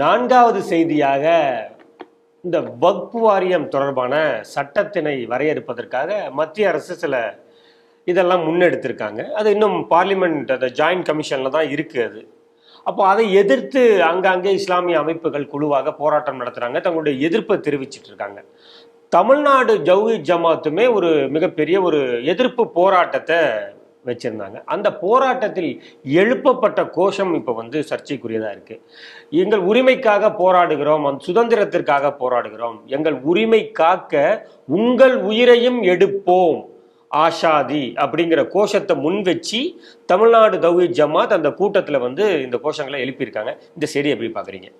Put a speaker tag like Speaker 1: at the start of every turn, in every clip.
Speaker 1: நான்காவது செய்தியாக இந்த வக்பு வாரியம் தொடர்பான சட்டத்தினை வரையறுப்பதற்காக மத்திய அரசு சில இதெல்லாம் முன்னெடுத்திருக்காங்க. அது இன்னும் பார்லிமெண்ட் அந்த ஜாயிண்ட் கமிஷனில் தான் இருக்குது அது. அப்போ அதை எதிர்த்து அங்கங்கே இஸ்லாமிய அமைப்புகள் குழுவாக போராட்டம் நடத்துகிறாங்க தங்களுடைய எதிர்ப்பை தெரிவிச்சிட்டு இருக்காங்க. தமிழ்நாடு ஜவுஹி ஜமாத்துமே ஒரு மிகப்பெரிய ஒரு எதிர்ப்பு போராட்டத்தை வச்சுருந்தாங்க. அந்த போராட்டத்தில் எழுப்பப்பட்ட கோஷம் இப்போ வந்து சர்ச்சைக்குரியதாக இருக்குது எங்கள் உரிமைக்காக போராடுகிறோம் அந்த சுதந்திரத்திற்காக போராடுகிறோம். எங்கள் உரிமை காக்க உங்கள் உயிரையும் எடுப்போம் ஆஷாதி அப்படிங்கிற கோஷத்தை முன் வச்சு தமிழ்நாடு தௌஹி ஜமாத் அந்த கூட்டத்தில் வந்து இந்த கோஷங்களை எழுப்பியிருக்காங்க. இந்த செய்தி எப்படி பார்க்குறீங்க?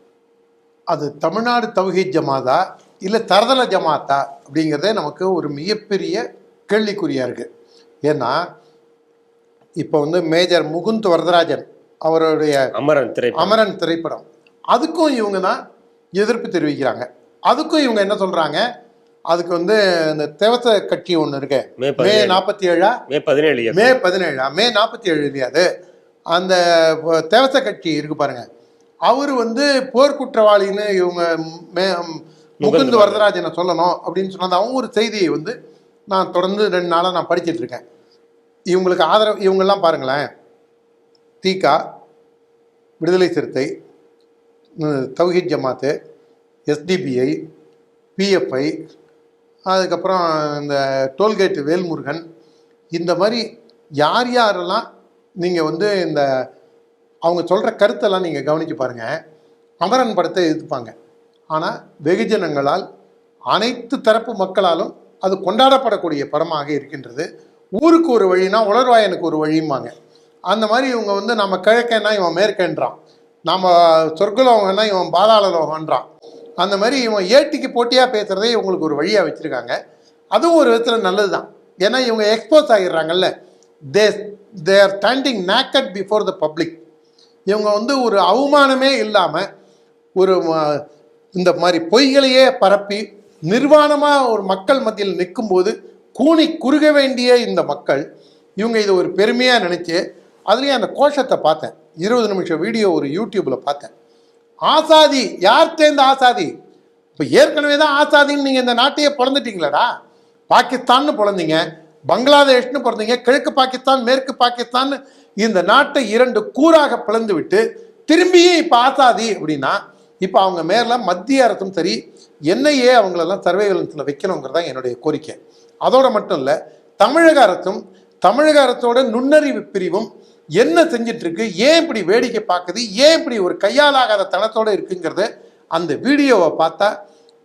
Speaker 2: அது தமிழ்நாடு தௌஹி ஜமாதா இல்லை தரதல ஜமாத்தா அப்படிங்கிறதே நமக்கு ஒரு மிகப்பெரிய கேள்விக்குறியாக இருக்குது ஏன்னா இப்போ வந்து மேஜர் முகுந்த் வரதராஜன் அவருடைய
Speaker 1: அமரன் திரை
Speaker 2: அமரன் திரைப்படம். அதுக்கும் இவங்க தான் எதிர்ப்பு தெரிவிக்கிறாங்க. அதுக்கும் இவங்க என்ன சொல்கிறாங்க அதுக்கு வந்து இந்த தேவச கட்சி ஒன்று இருக்கு.
Speaker 1: மே
Speaker 2: நாற்பத்தி ஏழா
Speaker 1: மே பதினேழு
Speaker 2: மே பதினேழா? மே நாற்பத்தி ஏழு இல்லையா அது? அந்த தேவச கட்சி இருக்கு பாருங்க. அவர் வந்து போர்க்குற்றவாளின்னு இவங்க மே முகுந்து வரதராஜனை. சொல்லணும் அப்படின்னு சொன்னது. அவங்க ஒரு செய்தியை வந்து நான் தொடர்ந்து ரெண்டு நாளாக நான் படிச்சிட்டு இருக்கேன். இவங்களுக்கு ஆதரவு இவங்கெல்லாம் பாருங்களேன். தீகா விடுதலை சிறுத்தை தௌஹித் ஜமாத்து எஸ்டிபிஐ பிஎஃப்ஐ அதுக்கப்புறம் இந்த டோல்கேட் வேல்முருகன் இந்த மாதிரி யார் யாரெல்லாம் நீங்கள் வந்து இந்த அவங்க சொல்கிற கருத்தெல்லாம் நீங்கள் கவனிச்சு பாருங்கள் அமரன் படத்தை எதிர்ப்பாங்க. ஆனால் வெகுஜனங்களால் அனைத்து தரப்பு மக்களாலும் அது கொண்டாடப்படக்கூடிய படமாக இருக்கின்றது. ஊருக்கு ஒரு வழினா உலர்வாயனுக்கு ஒரு வழியும்பாங்க அந்த மாதிரி இவங்க வந்து நம்ம கிழக்கன்னா இவன் மேற்கன்றான். நம்ம சொர்க்கலோகம்னா இவன் பாதாள லோகன்றான் அந்த மாதிரி இவன் ஏட்டிக்கு போட்டியாக பேசுகிறதே இவங்களுக்கு ஒரு வழியாக வச்சுருக்காங்க. அதுவும் ஒரு விதத்தில் நல்லது தான் ஏன்னா இவங்க expose ஆகிடுறாங்கல்ல. They they are standing naked before the public இவங்க வந்து ஒரு அவமானமே இல்லாமல் ஒரு இந்த மாதிரி பொய்களையே பரப்பி நிர்வாணமாக ஒரு மக்கள் மத்தியில் நிற்கும்போது கூனி குறுக வேண்டிய இந்த மக்கள் இவங்க இதை ஒரு பெருமையாக நினச்சி அதுலேயும் அந்த கோஷத்தை பார்த்தேன். இருபது நிமிஷம் வீடியோ ஒரு யூடியூப்பில் பார்த்தேன். ஆசாதி யார் சேர்ந்த ஆசாதி? இப்போ ஏற்கனவே தான் ஆசாதின்னு நீங்கள் இந்த நாட்டையே பிறந்துட்டீங்களடா. பாகிஸ்தான்னு பிறந்தீங்க பங்களாதேஷ்னு பிறந்தீங்க கிழக்கு பாகிஸ்தான் மேற்கு பாகிஸ்தான் இந்த நாட்டை இரண்டு கூறாக பிளந்து விட்டு திரும்பியும் இப்போ ஆசாதி அப்படின்னா இப்போ அவங்க மேலே மத்திய அரசும் சரி என்ஐஏ அவங்களெல்லாம் சர்வேலன்ஸில் வைக்கணுங்கிறது தான் என்னுடைய கோரிக்கை. அதோட மட்டும் இல்லை தமிழக அரசும் தமிழக அரசோட நுண்ணறிவு பிரிவும் என்ன செஞ்சிட்டு இருக்கு ஏன் இப்படி வேடிக்கை பார்க்குது ஏன் இப்படி ஒரு கையாலாகாத தனத்தோடு இருக்குங்கிறத அந்த வீடியோவை பார்த்தா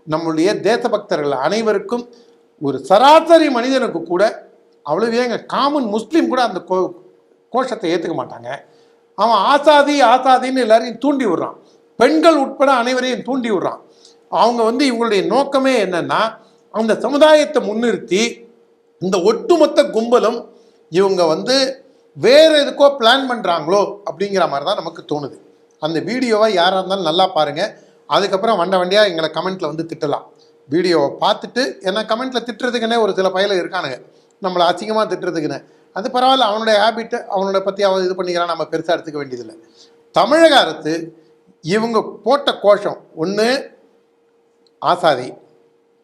Speaker 2: நம்மளுடைய தேசபக்தர்கள் அனைவருக்கும் ஒரு சராசரி மனிதனுக்கு கூட அவ்வளவு ஏங்க காமன் முஸ்லீம் கூட அந்த கோ கோஷத்தை ஏற்றுக்க மாட்டாங்க. அவன் ஆசாதி ஆசாதின்னு எல்லாரையும் தூண்டி விடுறான். பெண்கள் உட்பட அனைவரையும் தூண்டி விடுறான். அவங்க வந்து இவங்களுடைய நோக்கமே என்னன்னா அந்த சமுதாயத்தை முன்னிறுத்தி இந்த ஒட்டுமொத்த கும்பலும் இவங்க வந்து வேற எதுக்கோ பிளான் பண்ணுறாங்களோ அப்படிங்கிற மாதிரி தான் நமக்கு தோணுது. அந்த வீடியோவை யாராக இருந்தாலும் நல்லா பாருங்கள் அதுக்கப்புறம் வண்ட வண்டியாக எங்களை கமெண்ட்டில் வந்து திட்டலாம். வீடியோவை பார்த்துட்டு ஏன்னா கமெண்ட்டில் திட்டுறதுக்குன்னே ஒரு சில பயில இருக்கானுங்க. நம்மளை அசிங்கமாக திட்டுறதுக்குன்னு. அது பரவாயில்ல அவனுடைய ஹேபிட்டு அவனோட பற்றி அவன் இது பண்ணிக்கிறான் நம்ம பெருசாக எடுத்துக்க வேண்டியதில்லை. தமிழக அரசு இவங்க போட்ட கோஷம் ஒன்று ஆசாதி.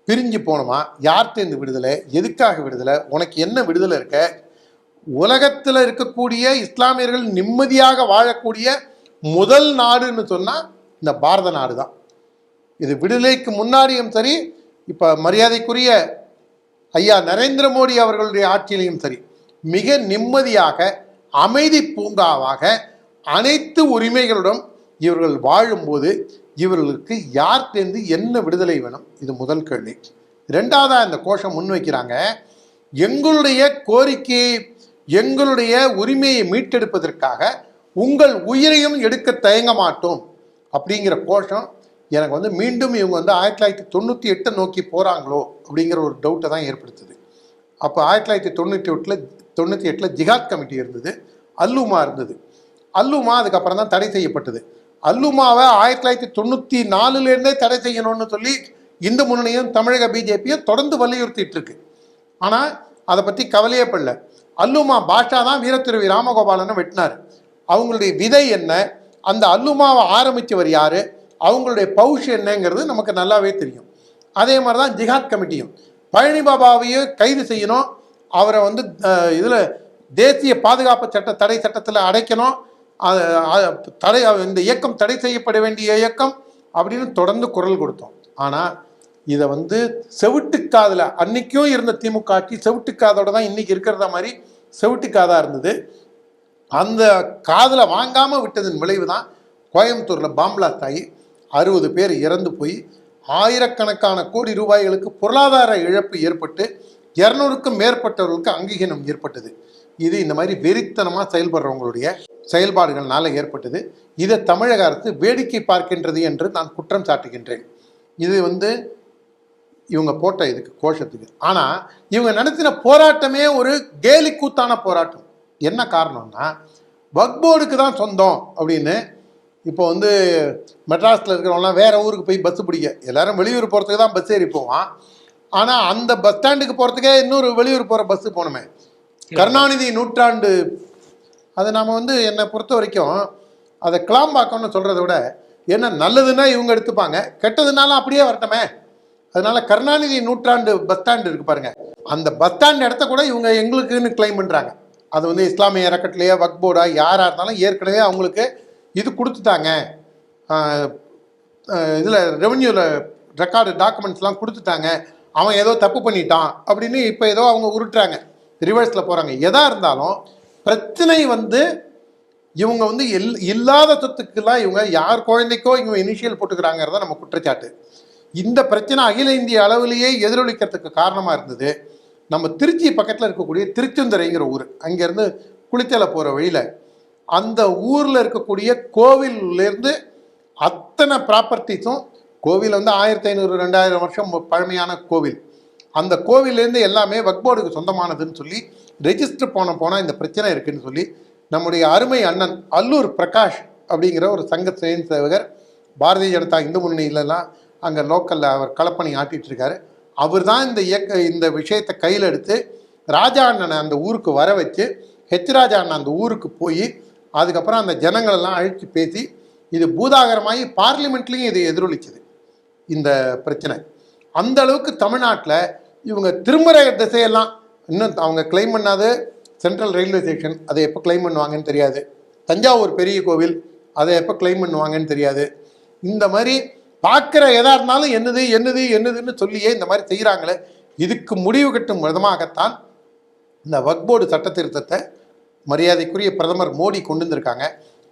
Speaker 2: பிரிஞ்சு போனோமா யார்கிட்ட விடுதலை? எதுக்காக விடுதலை? உனக்கு என்ன விடுதலை இருக்க? உலகத்தில் இருக்கக்கூடிய இஸ்லாமியர்கள் நிம்மதியாக வாழக்கூடிய முதல் நாடுன்னு சொன்னால் இந்த பாரத நாடு தான் இது விடுதலைக்கு முன்னாடியும் சரி இப்போ மரியாதைக்குரிய ஐயா நரேந்திர மோடி அவர்களுடைய ஆட்சியிலையும் சரி மிக நிம்மதியாக அமைதி பூங்காவாக அனைத்து உரிமைகளுடன் இவர்கள் வாழும்போது இவர்களுக்கு யார்கிட்டேருந்து என்ன விடுதலை வேணும்? இது முதல் கேள்வி. ரெண்டாவதாக இந்த கோஷம் முன்வைக்கிறாங்க எங்களுடைய கோரிக்கையை எங்களுடைய உரிமையை மீட்டெடுப்பதற்காக உங்கள் உயிரையும் எடுக்க தயங்க மாட்டோம் அப்படிங்கிற கோஷம் எனக்கு வந்து மீண்டும் இவங்க வந்து ஆயிரத்தி தொள்ளாயிரத்தி தொண்ணூற்றி எட்டை நோக்கி போகிறாங்களோ அப்படிங்கிற ஒரு டவுட்டை தான் ஏற்படுத்துது. அப்போ ஆயிரத்தி தொள்ளாயிரத்தி தொண்ணூற்றி எட்டில் தொண்ணூற்றி எட்டில் ஜிகாத் கமிட்டி இருந்தது அல்லுமா இருந்தது. அல்லுமா அதுக்கப்புறம் தான் தடை செய்யப்பட்டது. அல்லுமாவை ஆயிரத்தி தொள்ளாயிரத்தி தொண்ணூற்றி நாலுலேருந்தே தடை செய்யணும்னு சொல்லி இந்து முன்னணியும் தமிழக பிஜேபியும் தொடர்ந்து வலியுறுத்திட்டு இருக்கு ஆனால் அதை பற்றி கவலையே படல. அல்லுமா பாஷா தான் வீரத்துறவி ராமகோபாலனை வெட்டினார். அவங்களுடைய விதை என்ன? அந்த அல்லுமாவை ஆரம்பித்தவர் யார்? அவங்களுடைய பவுஷ் என்னங்கிறது நமக்கு நல்லாவே தெரியும். அதே மாதிரி தான் ஜிஹாத் கமிட்டியும். பழனி பாபாவையே கைது செய்யணும். அவரை வந்து இதில் தேசிய பாதுகாப்பு சட்ட தடை சட்டத்தில் அடைக்கணும். தடை இந்த இயக்கம் தடை செய்யப்பட வேண்டிய இயக்கம் அப்படின்னு தொடர்ந்து குரல் கொடுத்தோம். ஆனால் இதை வந்து செவிட்டுக்காதில் அன்னைக்கும் இருந்த திமுக ஆட்சி செவிட்டுக்காதோட தான் இன்னைக்கு இருக்கிறத மாதிரி செவிட்டுக்காதாக இருந்தது. அந்த காதில் வாங்காமல் விட்டதன் விளைவு தான் கோயம்புத்தூரில் பாம்பிளாஸ்ட் ஆகி அறுபது பேர் இறந்து போய் ஆயிரக்கணக்கான கோடி ரூபாய்களுக்கு பொருளாதார இழப்பு ஏற்பட்டு இரநூறுக்கும் மேற்பட்டவர்களுக்கு அங்கீகாரம் ஏற்பட்டது. இது இந்த மாதிரி வெறித்தனமாக செயல்படுறவங்களுடைய செயல்பாடுகள்னால ஏற்பட்டது. இதை தமிழக அரசு வேடிக்கை பார்க்கின்றது என்று நான் குற்றம் சாட்டுகின்றேன். இது வந்து இவங்க போட்ட இதுக்கு கோஷத்துக்கு. ஆனால் இவங்க நடத்தின போராட்டமே ஒரு கேலி கூத்தான போராட்டம். என்ன காரணம்னா வக்போர்டுக்கு தான் சொந்தம் அப்படின்னு இப்போ வந்து மெட்ராஸில் இருக்கிறவங்களாம் வேற ஊருக்கு போய் பஸ் பிடிக்க. எல்லாரும் வெளியூர் போகிறதுக்கு தான் பஸ் ஏறி போவான். ஆனால் அந்த பஸ் ஸ்டாண்டுக்கு போகிறதுக்கே இன்னொரு வெளியூர் போகிற பஸ்ஸு போகணுமே கருணாநிதி நூற்றாண்டு அதை நாம் வந்து என்னை பொறுத்த வரைக்கும் அதை கிளாம்பாக்கம்னு சொல்கிறத விட என்ன நல்லதுன்னா இவங்க எடுத்துப்பாங்க கெட்டதுனாலும் அப்படியே வரட்டுமே. அதனால கருணாநிதி நூற்றாண்டு பஸ் ஸ்டாண்டு இருக்கு பாருங்க. அந்த பஸ் ஸ்டாண்ட் இடத்த கூட இவங்க எங்களுக்குன்னு கிளைம் பண்ணுறாங்க அது வந்து இஸ்லாமிய அறக்கட்டளையோ வக் போர்டா யாராக இருந்தாலும் ஏற்கனவே அவங்களுக்கு இது கொடுத்துட்டாங்க. இதில் ரெவன்யூவில் ரெக்கார்டு டாக்குமெண்ட்ஸ்லாம் கொடுத்துட்டாங்க. அவன் ஏதோ தப்பு பண்ணிட்டான் அப்படின்னு இப்போ ஏதோ அவங்க உருட்டுறாங்க. ரிவர்ஸில் போகிறாங்க எதாக இருந்தாலும் பிரச்சனை வந்து இவங்க வந்து எல் இல்லாத சொத்துக்கெல்லாம் இவங்க யார் குழந்தைக்கோ இவங்க இனிஷியல் போட்டுக்கிறாங்கிறத நம்ம குற்றச்சாட்டு. இந்த பிரச்சனை அகில இந்திய அளவிலேயே எதிரொலிக்கிறதுக்கு காரணமாக இருந்தது. நம்ம திருச்சி பக்கத்தில் இருக்கக்கூடிய திருச்செந்துரைங்கிற ஊர். அங்கேருந்து குளித்தலை போகிற வழியில் அந்த ஊரில் இருக்கக்கூடிய கோவிலேருந்து அத்தனை ப்ராப்பர்ட்டிஸும் கோவில் வந்து ஆயிரத்தி ஐநூறு ரெண்டாயிரம் வருஷம் பழமையான கோவில். அந்த கோவிலேருந்து எல்லாமே வக்போர்டுக்கு சொந்தமானதுன்னு சொல்லி ரெஜிஸ்டர் போன போனால் இந்த பிரச்சனை இருக்குன்னு சொல்லி நம்முடைய அருமை அண்ணன் அல்லூர் பிரகாஷ் அப்படிங்கிற ஒரு சங்க செயல் சேவகர் பாரதிய ஜனதா இந்து முன்னணியிலலாம் அங்கே லோக்கலில் அவர் களப்பணி ஆட்டிகிட்டு இருக்காரு அவர் தான் இந்த இயக்க இந்த விஷயத்தை கையில் எடுத்து ராஜா அண்ணனை அந்த ஊருக்கு வர வச்சு ஹெச் ராஜா அண்ணன் அந்த ஊருக்கு போய் அதுக்கப்புறம் அந்த ஜனங்களெல்லாம் அழித்து பேசி இது பூதாகரமாகி பார்லிமெண்ட்லேயும் இது எதிரொலிச்சது. இந்த பிரச்சனை. அந்த அளவுக்கு தமிழ்நாட்டில் இவங்க திருமுறை திசையெல்லாம் இன்னும் அவங்க கிளைம் பண்ணாது சென்ட்ரல் ரயில்வே ஸ்டேஷன் அதை எப்போ கிளைம் பண்ணுவாங்கன்னு தெரியாது. தஞ்சாவூர் பெரிய கோவில் அதை எப்போ கிளைம் பண்ணுவாங்கன்னு தெரியாது. இந்த மாதிரி பார்க்குற எதா இருந்தாலும் என்னது என்னது என்னதுன்னு சொல்லியே இந்த மாதிரி செய்கிறாங்களே இதுக்கு முடிவு கட்டும் விதமாகத்தான் இந்த வக்போர்டு சட்ட திருத்தத்தை மரியாதைக்குரிய பிரதமர் மோடி கொண்டு வந்திருக்காங்க.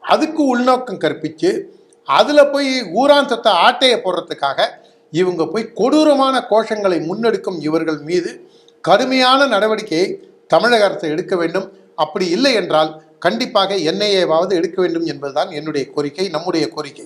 Speaker 2: அதுக்கு உள்நோக்கம் கற்பித்து அதில் போய் ஊரான் சத்த ஆட்டையை போடுறதுக்காக இவங்க போய் கொடூரமான கோஷங்களை முன்னெடுக்கும் இவர்கள் மீது கடுமையான நடவடிக்கையை தமிழக அரசு எடுக்க வேண்டும். அப்படி இல்லை என்றால் கண்டிப்பாக என்ஐஏவாவது எடுக்க வேண்டும் என்பதுதான் என்னுடைய கோரிக்கை நம்முடைய கோரிக்கை.